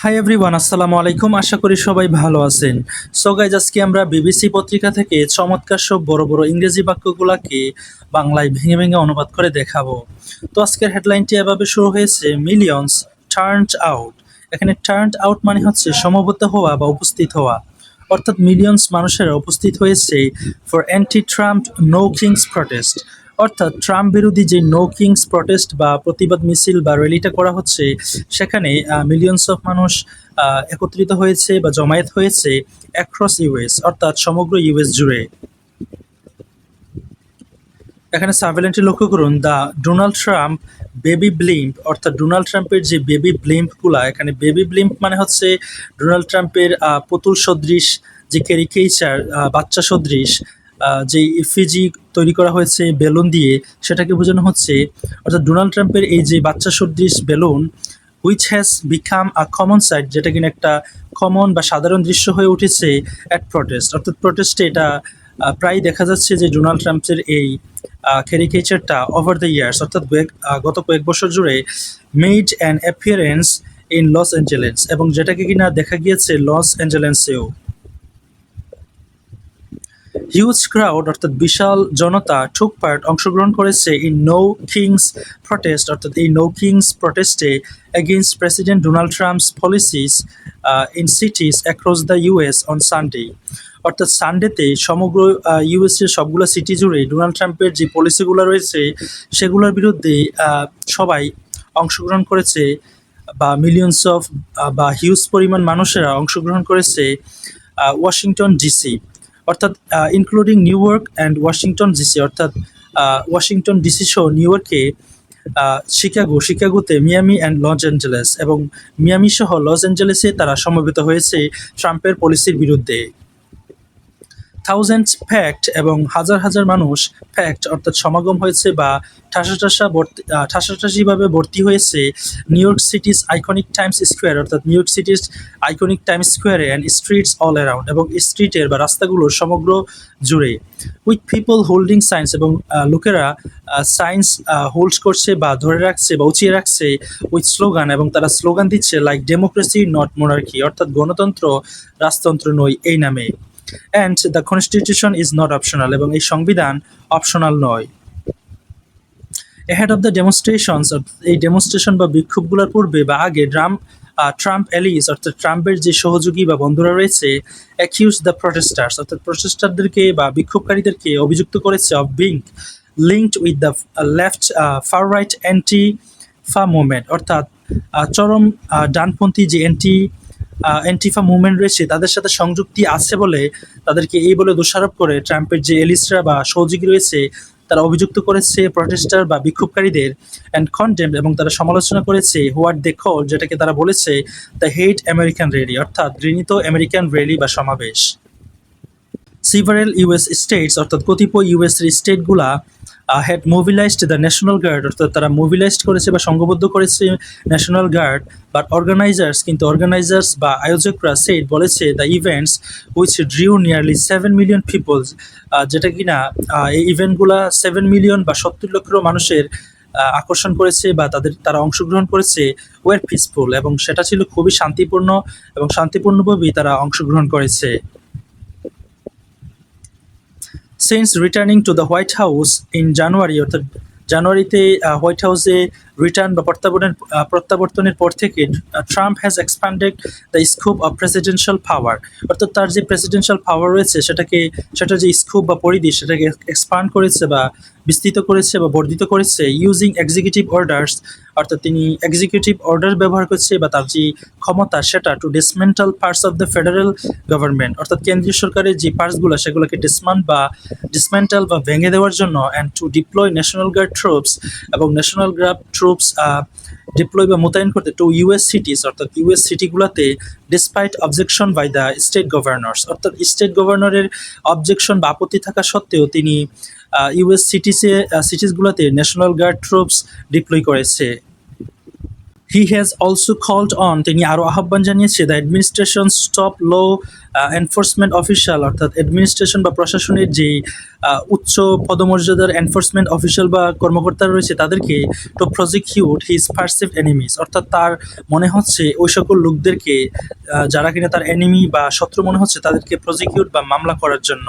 Hi everyone আসসালামু আলাইকুম। আশা করি সবাই ভালো আছেন। সো গাইজ আজকে আমরা বিবিসি পত্রিকা থেকে চমৎকার সব বড় বড় ইংরেজি বাক্যগুলোকে বাংলায় ভেঙে ভেঙে অনুবাদ করে দেখাবো। তো আজকের হেডলাইনটি এভাবে শুরু হয়েছে মিলিয়নস টার্নড আউট এখানে টার্নড আউট মানে হচ্ছে সমবেত হওয়া বা উপস্থিত হওয়া। অর্থাৎ মিলিয়নস মানুষেরা উপস্থিত হয়েছে for anti Trump no kings protest অর্থাৎ ট্রাম্প বিরোধী যে নো কিংস প্রটেস্ট বা প্রতিবাদ মিছিল বা র্যালিটা করা হচ্ছে, সেখানে মিলিয়নস অফ মানুষ একত্রিত হয়েছে বা জমায়েত হয়েছে অ্যাক্রস ইউএস অর্থাৎ সমগ্র ইউএস জুড়ে। এখানে সার্ভেলেন্টটি লক্ষ্য করুন the Donald Trump baby blimp অর্থাৎ ডোনাল্ড ট্রাম্পের যে বেবি ব্লিম্পগুলা এখানে বেবি ব্লিম্প মানে হচ্ছে ডোনাল্ড ট্রাম্পের পুতুল সদৃশ, যে ক্যারিকেচার বাচ্চা সদৃশ যে ইফিজি তৈরি করা হয়েছে বেলুন দিয়ে, সেটাকে বোঝানো হচ্ছে, অর্থাৎ ডোনাল্ড ট্রাম্পের এই যে বাচ্চা সদৃশ balloon which has become a common sight যেটা কিনা একটা কমন বা সাধারণ দৃশ্য হয়ে উঠেছে অ্যাট প্রটেস্ট অর্থাৎ প্রটেস্টে এটা প্রায় দেখা যাচ্ছে যে ডোনাল্ড ট্রাম্পের এই ক্যারিকেচারটা ওভার দ্য ইয়ার্স অর্থাৎ গত কয়েক বছর জুড়ে made and appearance in Los Angeles এবং যেটাকে কিনা দেখা গিয়েছে লস অ্যাঞ্জেলেন্সেও হিউজ ক্রাউড, অর্থাৎ বিশাল জনতা ঠুক পার্ট অংশগ্রহণ করেছে ইন নো কিংস প্রটেস্ট অর্থাৎ এই no kings প্রটেস্টে against president Donald Trump's policies in cities across the US on Sunday অর্থাৎ সানডেতে সমগ্র ইউএস এর সবগুলো সিটি জুড়ে ডোনাল্ড ট্রাম্পের যে পলিসিগুলো রয়েছে, সেগুলোর বিরুদ্ধে সবাই অংশগ্রহণ করেছে বা মিলিয়নস অফ বা হিউজ পরিমাণ মানুষেরা অংশগ্রহণ করেছে ওয়াশিংটন ডিসি অর্থাৎ including New York and Washington DC অর্থাৎ ওয়াশিংটন ডিসি সহ নিউ ইয়র্কে শিকাগো শিকাগোতে মিয়ামি অ্যান্ড লস অ্যাঞ্জেলেস এবং মিয়ামি সহ লস অ্যাঞ্জেলেসে তারা সমবেত হয়েছে ট্রাম্পের পলিসির বিরুদ্ধে। থাউজেন্ডস ফ্যাক্ট এবং হাজার হাজার মানুষ ফ্যাক্ট অর্থাৎ সমাগম হয়েছে বা ঠাসা ঠাসা ভর্তি আহ, ঠাসাঠাসিভাবে ভর্তি হয়েছে New York city's iconic Times Square অর্থাৎ New York city's iconic Times স্কোয়ারে অ্যান্ড স্ট্রিটস অল অ্যারাউন্ড এবং স্ট্রিটের বা রাস্তাগুলোর সমগ্র জুড়ে। উইথ পিপল হোল্ডিং সায়েন্স এবং লোকেরা সায়েন্স হোল্ড করছে বা ধরে রাখছে বা উঁচিয়ে রাখছে উইথ স্লোগান এবং তারা স্লোগান দিচ্ছে লাইক ডেমোক্রেসি নট মোনার্কি অর্থাৎ গণতন্ত্র রাজতন্ত্র নয় এই নামে। And the constitution is not optional এবং এই সংবিধান অপশনাল নয়। এহেড অফ দ্য ডেমনস্ট্রেশনস এই ডেমনস্ট্রেশন বা বিক্ষোভগুলোর পূর্বে বা আগে ড্রাম ট্রাম্প অ্যালিস অর্থাৎ ট্রাম্পের যে সহযোগী বা বন্ধুরা রয়েছে অ্যাকিউজ দ্য প্রটেস্টার্স অর্থাৎ প্রটেস্টারদেরকে বা বিক্ষোভকারীদেরকে অভিযুক্ত করেছে of being linked with the left far right antifa movement অর্থাৎ চরম ডানপন্থী যে অ্যান্টি অ্যান্টিফা মুভমেন্ট রয়েছে, তাদের সাথে সংযুক্তি আছে বলে তাদেরকে এই বলে দোষারোপ করে ট্রাম্পের যে এলিসরা বা সহযোগী রয়েছে, তারা অভিযুক্ত করেছে প্রটেস্টার বা বিক্ষোভকারীদের অ্যান্ড কন্টেম্প এবং তারা সমালোচনা করেছে হোয়াট দে কল যেটাকে তারা বলেছে দ্য হেট আমেরিকান র্যালি অর্থাৎ ঘৃণিত আমেরিকান র্যালি বা সমাবেশ। সিভারেল ইউএস স্টেটস অর্থাৎ কতিপয় US স্টেটগুলা had mobilised the national guard অর্থাৎ তারা মোবিলাইজড করেছে বা সংঘবদ্ধ করেছে ন্যাশনাল গার্ড বাট অর্গানাইজার্স কিন্তু অর্গানাইজার্স বা আয়োজকরা সেট বলেছে the events which drew nearly seven million peoples যেটা কিনা এই ইভেন্টগুলা সেভেন মিলিয়ন বা সত্তর লক্ষ মানুষের আকর্ষণ করেছে বা তাদের, তারা অংশগ্রহণ করেছে ওয়ার পিসফুল এবং সেটা ছিল খুবই শান্তিপূর্ণ এবং শান্তিপূর্ণভাবেই তারা অংশগ্রহণ করেছে। Since returning to the White House in January অর্থাৎ জানুয়ারিতে হোয়াইট হাউসে রিটার্ন বা প্রত্যাবর্তনের প্রত্যাবর্তনের পর থেকে Trump has expanded the scope of presidential power অর্থাৎ তার যে প্রেসিডেন্সিয়াল পাওয়ার রয়েছে, সেটাকে সেটা যে স্কোপ বা পরিধি, সেটাকে এক্সপ্যান্ড করেছে বা বিস্তৃত করেছে বা বর্ধিত করেছে ইউজিং এক্সিকিউটিভ অর্ডার্স অর্থাৎ তিনি এক্সিকিউটিভ অর্ডার ব্যবহার করছে বা তার যে ক্ষমতা সেটা to dismantle parts of the federal government অর্থাৎ কেন্দ্রীয় সরকারের যে পার্টসগুলো সেগুলোকে ডিসমান বা ডিসমেন্টাল বা ভেঙে দেওয়ার জন্য and to deploy national guard troops এবং ন্যাশনাল গার্ড ট্রুপস ডিপ্লয় বা মোতায়েন করতে টু ইউএস সিটিস অর্থাৎ US সিটিগুলোতে despite objection by the state governors অর্থাৎ স্টেট গভর্নরের অবজেকশন বা আপত্তি থাকা সত্ত্বেও তিনি ইউএস সিটিসে সিটিসগুলোতে ন্যাশনাল গার্ড ট্রুপস ডিপ্লয় করেছে। He has also called on তিনি আরও আহ্বান জানিয়েছে the administration stop law enforcement official অর্থাৎ অ্যাডমিনিস্ট্রেশন বা প্রশাসনের যে উচ্চ পদমর্যাদার এনফোর্সমেন্ট অফিসিয়াল বা কর্মকর্তা রয়েছে, তাদেরকে to prosecute his perceived enemies অর্থাৎ তার মনে হচ্ছে ওই সকল লোকদেরকে যারা কিনা তার এনিমি বা শত্রু মনে হচ্ছে, তাদেরকে প্রজিকিউট বা মামলা করার জন্য।